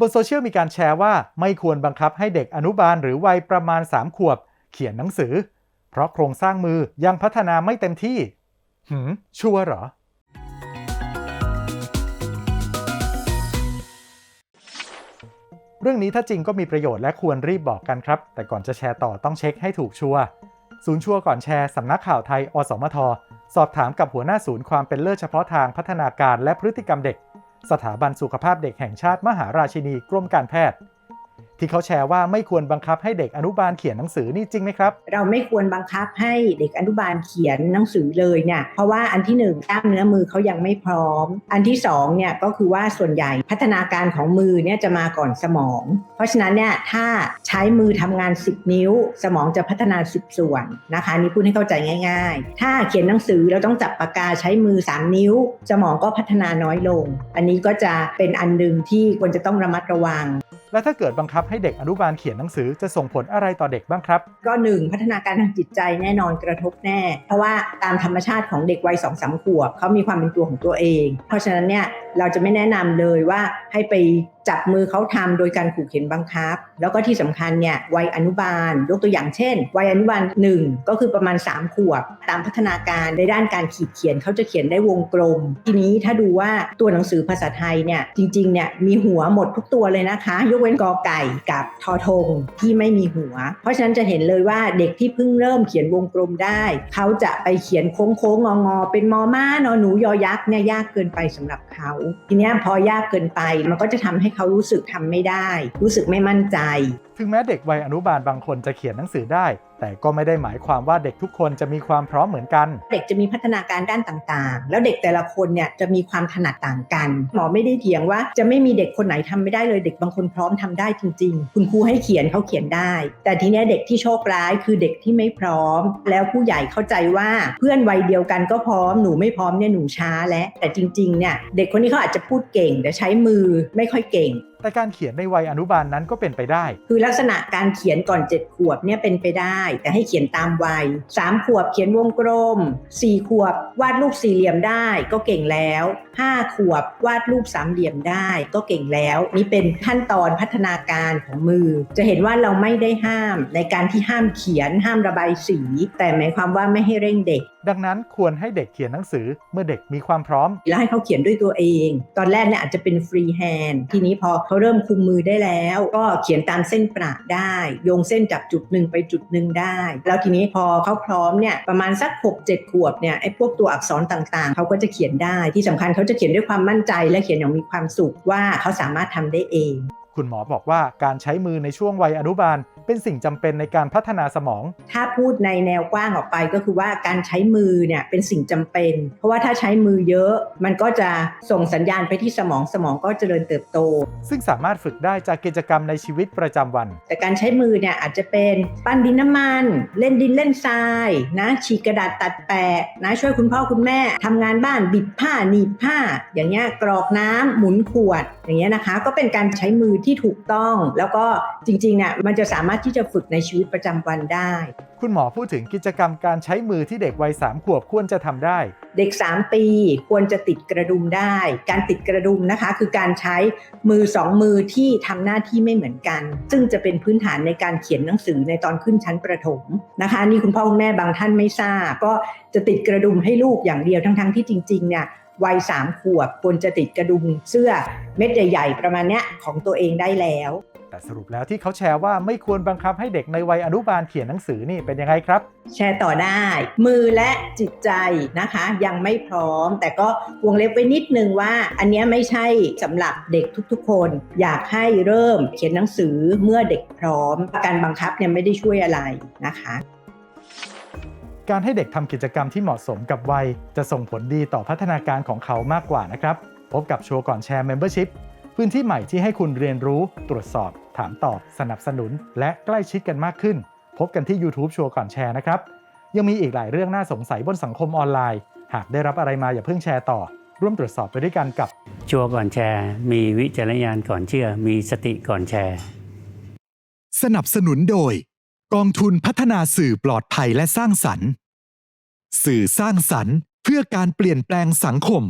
บนโซเชียลมีการแชร์ว่าไม่ควรบังคับให้เด็กอนุบาลหรือวัยประมาณ 3 ขวบ เขียนหนังสือ เพราะโครงสร้างมือยังพัฒนาไม่เต็มที่ หืม ชัวร์เหรอ เรื่องนี้ถ้าจริงก็มีประโยชน์และควรรีบบอกกันครับ แต่ก่อนจะแชร์ต่อต้องเช็คให้ถูกชัวร์ศูนย์ชัวร์ก่อนแชร์สำนักข่าวไทย อสมท สอบถามกับหัวหน้าศูนย์ความเป็นเลิศเฉพาะทางพัฒนาการและพฤติกรรมเด็ก สถาบันสุขภาพเด็กแห่งชาติมหาราชินีกรมการแพทย์ ที่เขาแชร์ว่าไม่ควรบังคับให้เด็กอนุบาลเขียนหนังสือนี่จริงไหมครับ เราไม่ควรบังคับให้เด็กอนุบาลเขียนหนังสือเลยเนี่ยเพราะว่าอันที่หนึ่งกล้ามเนื้อมือเขายังไม่พร้อม อันที่สองเนี่ยก็คือว่าส่วนใหญ่พัฒนาการของมือเนี่ยจะมาก่อนสมอง เพราะฉะนั้นเนี่ยถ้าใช้มือทำงาน 10 นิ้ว สมองจะพัฒนา 10 ส่วนนะคะนี่พูดให้เข้าใจง่าย ๆ ถ้าเขียนหนังสือเราต้องจับปากกาใช้มือ 3 นิ้ว สมองก็พัฒนาน้อยลง อันนี้ก็จะเป็นอันหนึ่งที่ควรจะต้องระมัดระวัง และถ้าเกิดบังคับให้เด็กอนุบาลเขียนหนังสือจะส่งผลอะไรต่อเด็กบ้างครับ ก็หนึ่งพัฒนาการทางจิตใจแน่นอนกระทบแน่ เพราะว่าตามธรรมชาติของเด็กวัยสองสามขวบเขามีความเป็นตัวของตัวเอง เพราะฉะนั้นเนี่ยเราจะไม่แนะนำเลยว่าให้ไป จับมือเขาทำโดยการขู่เข็นบังคับ แล้วก็ที่สำคัญเนี่ยวัยอนุบาล ยกตัวอย่างเช่น วัยอนุบาลหนึ่งก็คือประมาณ 3 ขวบ ตามพัฒนาการในด้านการขีดเขียนเขาจะเขียนได้วงกลม ทีนี้ถ้าดูว่าตัวหนังสือภาษาไทยเนี่ยจริงๆเนี่ยมีหัวหมดทุกตัวเลยนะคะ ยกเว้นกอไก่กับทอทงที่ไม่มีหัว เพราะฉะนั้นจะเห็นเลยว่าเด็กที่เพิ่งเริ่มเขียนวงกลมได้ เขาจะไปเขียนโค้งโค้งงอๆเป็นมอม้านอหนูยอยักษ์เนี่ยยากเกินไปสำหรับเขา ทีนี้พอยากเกินไปมันก็จะทำให้เขารู้สึกทำไม่ได้ รู้สึกไม่มั่นใจ ถึงแม้เด็กวัยอนุบาลบางคนจะเขียนหนังสือได้แต่ก็ไม่ได้หมายความว่าเด็กทุกคนจะมีความพร้อมเหมือนกัน เด็กจะมีพัฒนาการด้านต่างๆ แล้วเด็กแต่ละคนเนี่ยจะมีความถนัดต่างกัน หมอไม่ได้เถียงว่าจะไม่มีเด็กคนไหนทำไม่ได้เลย เด็กบางคนพร้อมทำได้จริง ๆ คุณครูให้เขียนเขาเขียนได้ แต่ทีเนี้ยเด็กที่โชคร้ายคือเด็กที่ไม่พร้อม แล้วผู้ใหญ่เข้าใจว่าเพื่อนวัยเดียวกันก็พร้อมหนูไม่พร้อมเนี่ยหนูช้าแล้วแต่จริงๆเนี่ยเด็กคนนี้เขาอาจจะพูดเก่ง แต่ใช้มือไม่ค่อยเก่ง แต่การเขียนในวัยอนุบาลนั้นก็เป็นไปได้ คือลักษณะการเขียนก่อน 7 ขวบเนี่ยเป็นไปได้ แต่ให้เขียนตามวัย 3 ขวบเขียนวงกลม 4 ขวบวาดรูปสี่เหลี่ยมได้ก็เก่งแล้ว 5 ขวบวาดรูปสามเหลี่ยมได้ก็เก่งแล้ว นี่เป็นขั้นตอนพัฒนาการของมือ จะเห็นว่าเราไม่ได้ห้ามในการที่ห้ามเขียนห้ามระบายสี แต่หมายความว่าไม่ให้เร่งเด็ก ดังนั้นควรให้เด็กเขียนหนังสือเมื่อเด็กมีความพร้อม แล้วให้เขาเขียนด้วยตัวเอง ตอนแรกเนี่ยอาจจะเป็นฟรีแฮนด์ทีนี้พอเขาเริ่มคุมมือได้แล้ว ก็เขียนตามเส้นประได้ โยงเส้นจากจุดหนึ่งไปจุดหนึ่งได้ แล้วทีนี้พอเขาพร้อมเนี่ยประมาณสัก 6 7 ขวบเนี่ยไอ้พวกตัวอักษรต่างๆ เขาก็จะเขียนได้ที่สำคัญเขาจะเขียนด้วยความมั่นใจ และเขียนอย่างมีความสุขว่าเขาสามารถทำได้เอง คุณหมอบอกว่าการใช้มือในช่วงวัยอนุบาล เป็นสิ่งจำเป็นในการพัฒนาสมอง ถ้าพูดในแนวกว้างออกไปก็คือว่าการใช้มือเนี่ยเป็นสิ่งจำเป็น เพราะว่าถ้าใช้มือเยอะ มันก็จะส่งสัญญาณไปที่สมองสมองก็เจริญเติบโต ซึ่งสามารถฝึกได้จากกิจกรรมในชีวิตประจำวัน แต่การใช้มือเนี่ยอาจจะเป็นปั้นดินน้ำมัน เล่นดินเล่นทรายนะฉีกกระดาษตัดแปะนะช่วยคุณพ่อคุณแม่ทำงานบ้านบิดผ้าหนีบผ้า อย่างเงี้ยกรอกน้ำหมุนขวดอย่างเงี้ยนะคะ ก็เป็นการใช้มือที่ถูกต้อง แล้วก็จริงๆเนี่ยมันจะสามารถที่จะฝึกในชีวิตประจำวันได้ คุณหมอพูดถึงกิจกรรมการใช้มือที่เด็กวัย3ขวบควรจะทำได้ เด็ก 3 ปีควรจะติดกระดุมได้ การติดกระดุมนะคะ คือการใช้มือ 2 มือที่ทำหน้าที่ไม่เหมือนกัน ซึ่งจะเป็นพื้นฐานในการเขียนหนังสือในตอนขึ้นชั้นประถมนะคะนี่คุณพ่อคุณแม่บางท่านไม่ทราบ ก็จะติดกระดุมให้ลูกอย่างเดียวทั้งๆที่จริงๆเนี่ยวัย3ขวบควรจะติดกระดุมเสื้อเม็ดใหญ่ ๆ ประมาณเนี้ยของตัวเองได้แล้ว แต่สรุปแล้วที่เขาแชร์ว่าไม่ควรบังคับให้เด็กในวัยอนุบาลเขียนหนังสือนี่เป็นยังไงครับ แชร์ต่อได้ มือและจิตใจนะคะ ยังไม่พร้อม แต่ก็วงเล็บไว้นิดนึงว่า อันเนี้ยไม่ใช่สำหรับเด็กทุกๆ คน อยากให้เริ่มเขียนหนังสือเมื่อเด็กพร้อม การบังคับเนี่ยไม่ได้ช่วยอะไรนะคะการให้เด็กทำกิจกรรมที่เหมาะสมกับวัย จะส่งผลดีต่อพัฒนาการของเขามากกว่านะครับ พบกับโชว์ก่อนแชร์ Membership พื้นที่ใหม่ที่ให้คุณเรียนรู้ ตรวจสอบ ถามตอบ สนับสนุน และใกล้ชิดกันมากขึ้น พบกันที่ YouTube โชว์ก่อนแชร์นะครับ ยังมีอีกหลายเรื่องน่าสงสัยบนสังคมออนไลน์ หากได้รับอะไรมาอย่าเพิ่งแชร์ต่อ ร่วมตรวจสอบไปด้วยกันกับ ชัวร์ก่อนแชร์ มีวิจารณญาณก่อนเชื่อ มีสติก่อนแชร์ สนับสนุนโดย กองทุนพัฒนาสื่อปลอดภัยและสร้างสรรค์ สื่อสร้างสรรค์ เพื่อการเปลี่ยนแปลงสังคม